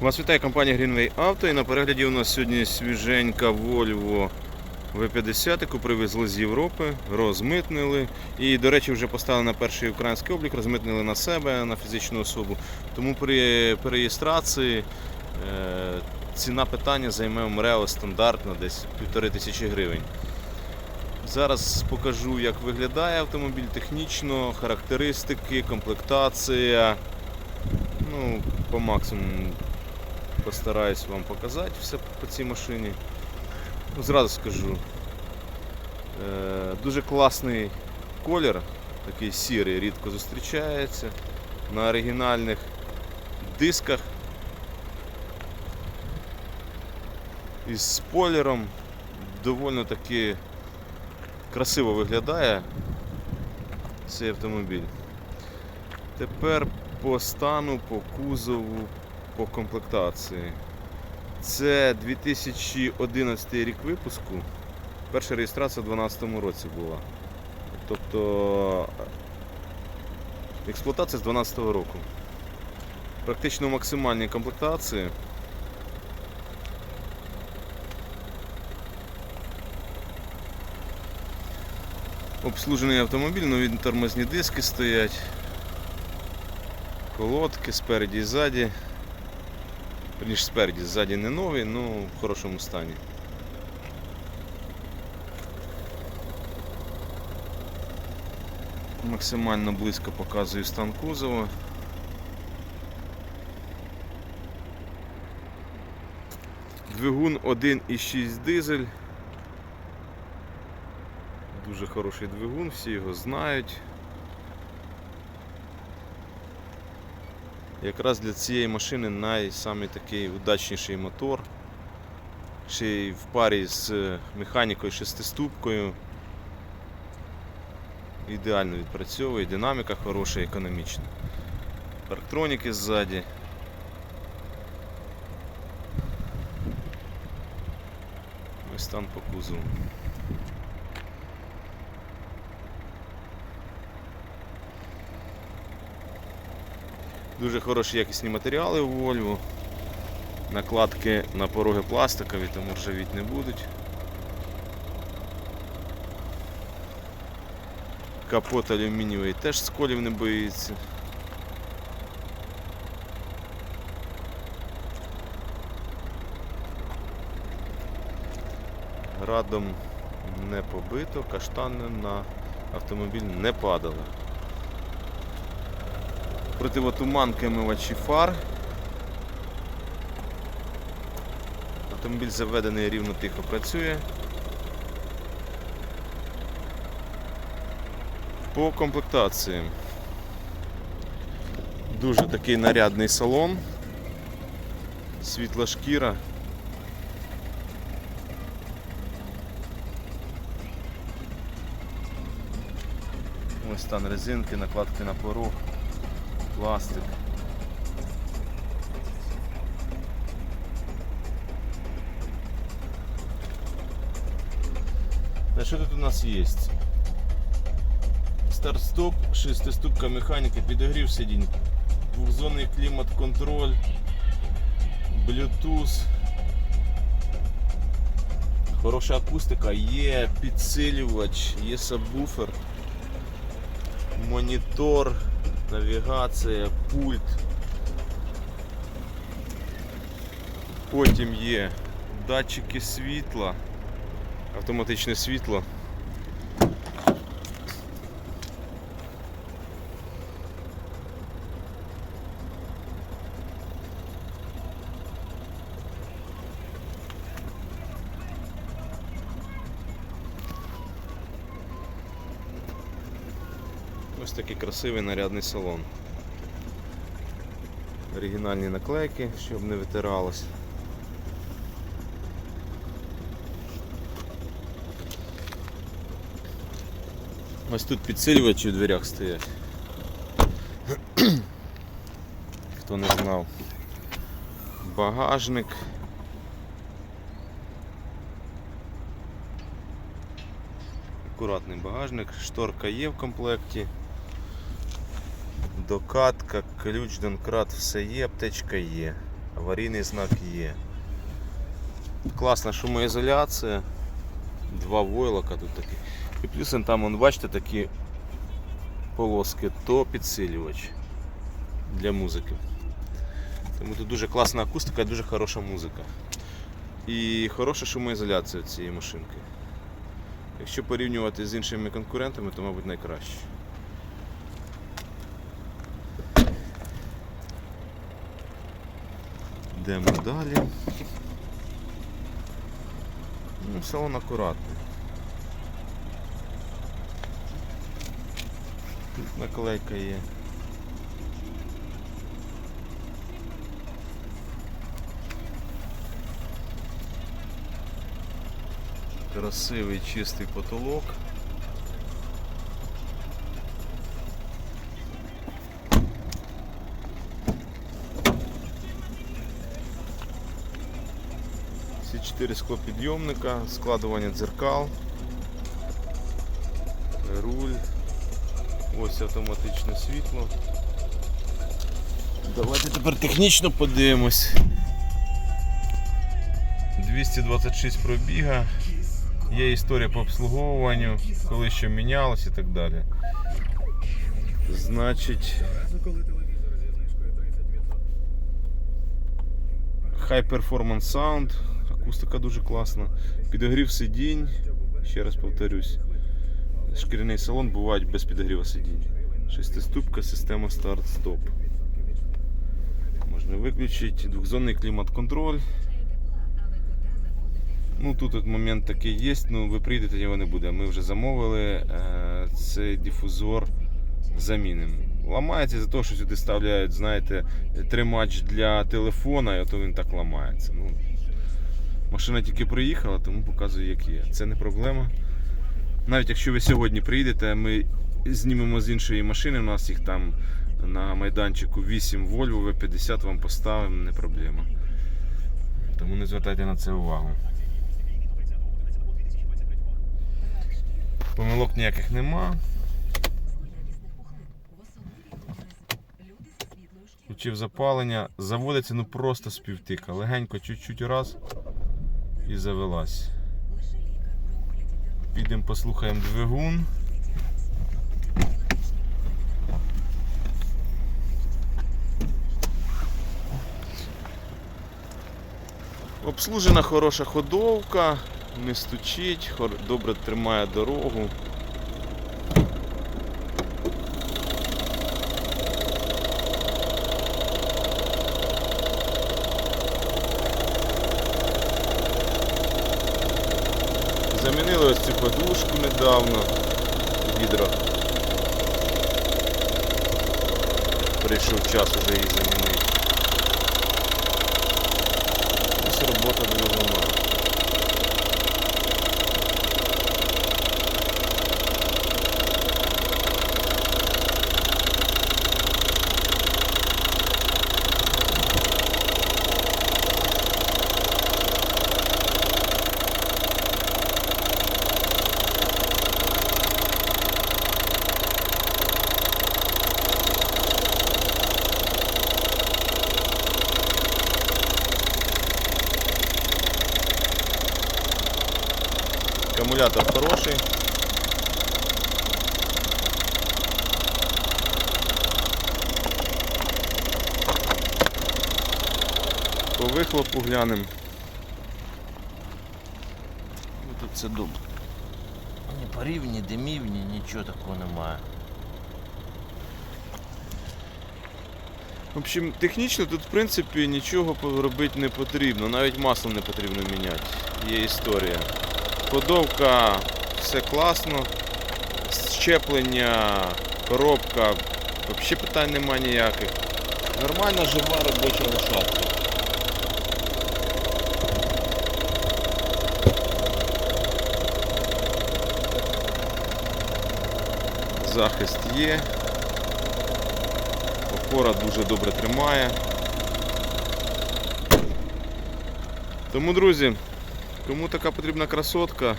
Вас вітає компанія Greenway Auto і на перегляді у нас сьогодні свіженька Volvo V50, яку привезли з Європи, розмитнили. І, до речі, вже поставили на перший український облік, розмитнили на себе, на фізичну особу. Тому при переєстрації е, ціна питання займе в МРЕО стандартно десь півтори тисячі гривень. Зараз покажу, як виглядає автомобіль технічно, характеристики, комплектація. Ну, по максимуму постараюсь вам показати все по цій машині. Ну, зразу скажу. Е, дуже класний колір, такий сірий, рідко зустрічається. На оригінальних дисках із спойлером доволі таки красиво виглядає цей автомобіль. Тепер по стану, по кузову, по комплектації. Це 2011 рік випуску. Перша реєстрація у 2012 році була. Тобто експлуатація з 2012 року. Практично в максимальній комплектації. Обслужений автомобіль, нові тормозні диски стоять колодки спереді і ззаді. Верніше спереді, ззаді не нові, ну в хорошому стані. Максимально близько показую стан кузова. Двигун 1,6 дизель. Дуже хороший двигун, всі його знають. Якраз для цієї машини найсамий такий удачніший мотор. Ще й в парі з механікою шестиступкою. Ідеально відпрацьовує, динаміка хороша, економічна. Парктроніки ззаді. Ось стан по кузову. Дуже хороші якісні матеріали у Volvo. Накладки на пороги пластикові, тому ржавіть не будуть. Капот алюмінієвий теж сколів не боїться. Радом не побито, каштани на автомобіль не падали. Противотуманки омивачі фар. Автомобіль заведений рівно тихо працює. По комплектації. Дуже такий нарядний салон. Світла шкіра. Ось стан резинки, накладки на порог, пластик. А що тут у нас є? Старт-стоп, шестиступка механіка, підогрів сидінь, двохзонний клімат-контроль, Bluetooth. Хороша акустика, є підсилювач, є сабвуфер, монітор, навігація, пульт. Потім є датчики світла, автоматичне світло. Ось такий красивий нарядний салон. Оригінальні наклейки, щоб не витиралось. Ось тут підсилювачі у дверях стоять. Хто не знав. Багажник. Акуратний багажник, шторка є в комплекті. Докатка, ключ, донкрат, все є, аптечка є. Аварійний знак є. Класна шумоізоляція. Два войлока тут такі. І плюс там, вон, бачите, такі полоски, то підсилювач для музики. Тому тут дуже класна акустика і дуже хороша музика. І хороша шумоізоляція цієї машинки. Якщо порівнювати з іншими конкурентами, то мабуть найкраще. Йдемо далі. Ну, салон акуратний. Тут наклейка є. Красивий чистий потолок. Всі чотири склопідйомника, складування дзеркал, руль, ось автоматичне світло. Давайте тепер технічно подивимось. 226 пробіга. Є історія по обслуговуванню, коли що мінялось і так далі. Значить, Коли телевізор зі знижкою 30%. High Performance Sound, акустика дуже класна. Підогрів сидінь, ще раз повторюсь. Шкіряний салон бувають без підогріву сидінь. Шестиступка, система старт-стоп. Можна виключити двохзонний клімат-контроль. Ну тут от момент такий є, ну ви прийдете, його не буде. Ми вже замовили е, цей дифузор замінимо. Ламається за те, що сюди ставляють, знаєте, тримач для телефона, і ото він так ламається. Ну, машина тільки приїхала, тому показую, як є. Це не проблема. Навіть якщо ви сьогодні приїдете, ми знімемо з іншої машини, у нас їх там на майданчику 8 Volvo V50 вам поставимо, не проблема. Тому не звертайте на це увагу. Помилок ніяких нема. Включив запалення, заводиться ну просто з півтика. Легенько, чуть-чуть раз і завелась. Підемо послухаємо двигун. Обслужена хороша ходовка, не стучить, добре тримає дорогу. Замінили ось цю подушку недавно. Відро. Прийшов час уже її замінити. Ось робота двигуна. Акумулятор хороший. По вихлопу глянемо. Ну, Тут це добре. Ні парів, ні димів, ні нічого такого немає. В общем, технічно тут в принципі нічого робити не потрібно, навіть масло не потрібно міняти. Є історія. Ходовка, все класно. Щеплення, коробка, взагалі питань нема ніяких. Нормальна жива робоча лошадка. Захист є. Опора дуже добре тримає. Тому, друзі, кому така потрібна красотка,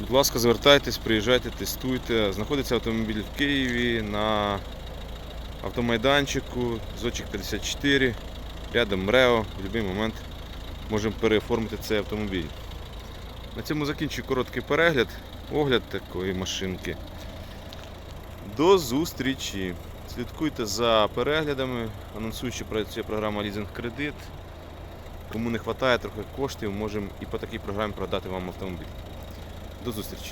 будь ласка, звертайтесь, приїжджайте, тестуйте. Знаходиться автомобіль в Києві на автомайданчику, Зочик 54, рядом МРЕО, в будь-який момент можемо переоформити цей автомобіль. На цьому закінчую короткий перегляд, огляд такої машинки. До зустрічі! Слідкуйте за переглядами, анонсуючи працює програма Лізинг Кредит. Кому не вистачає трохи коштів, можемо і по такій програмі продати вам автомобіль. До зустрічі!